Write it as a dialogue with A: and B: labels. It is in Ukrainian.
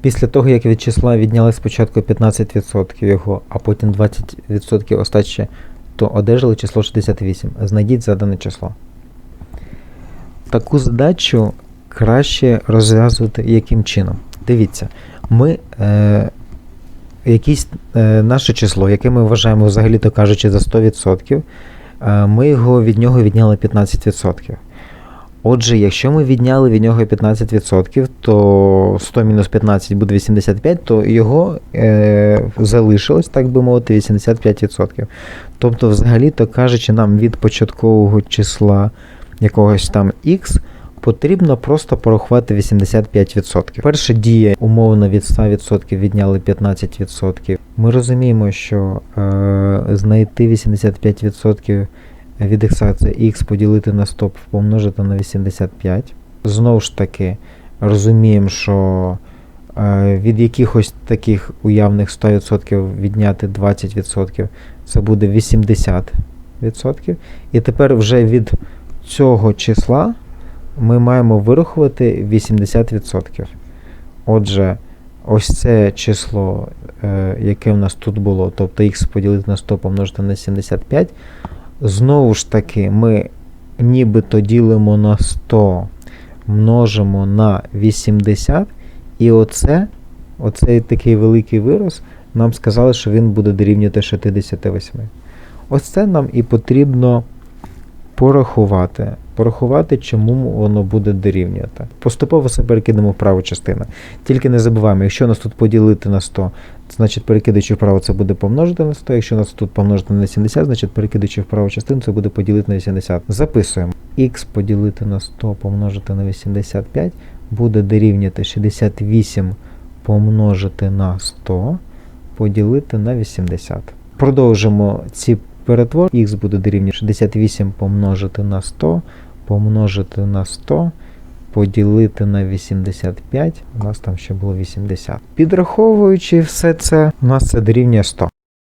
A: Після того, як від числа відняли спочатку 15% його, а потім 20% остачі, то одержали число 68. Знайдіть задане число. Таку задачу краще розв'язувати яким чином. Дивіться, ми е, якесь е, наше число, яке ми вважаємо, взагалі-то кажучи, за 100%, е, ми його від нього відняли 15%. Отже, якщо ми відняли від нього 15%, то 100 мінус 15 буде 85, то його е, залишилось, так би мовити, 85%. Тобто, взагалі-то кажучи, нам від початкового числа якогось там x потрібно просто порахувати 85%. Перша дія умовно від 100% відняли 15%. Ми розуміємо, що е, знайти 85% від це x поділити на 100 помножити на 85. Знову ж таки, розуміємо, що е, від якихось таких уявних 100% відняти 20% це буде 80%. І тепер вже від цього числа ми маємо вирахувати 80%. Отже, ось це число, е, яке в нас тут було, тобто х поділити на 100 помножити на 75. Знову ж таки, ми нібито ділимо на 100, множимо на 80, і оце, оцей такий великий вираз, нам сказали, що він буде дорівнювати 68. Ось це нам і потрібно порахувати. Порахувати, чому воно буде дорівнювати. Поступово все перекидаємо в праву частину. Тільки не забуваємо, якщо нас тут поділити на 100, значить перекидаючи вправо, це буде помножити на 100. Якщо нас тут помножити на 70, значить перекидаючи в праву частину, це буде поділити на 80. Записуємо. х поділити на 100 помножити на 85 буде дорівнювати 68 помножити на 100 поділити на 80. Продовжимо ці перетвори. х буде дорівнювати 68 помножити на 100 помножити на 100 поділити на 85, у нас там ще було 80. Підраховуючи все це, у нас це дорівнює 100.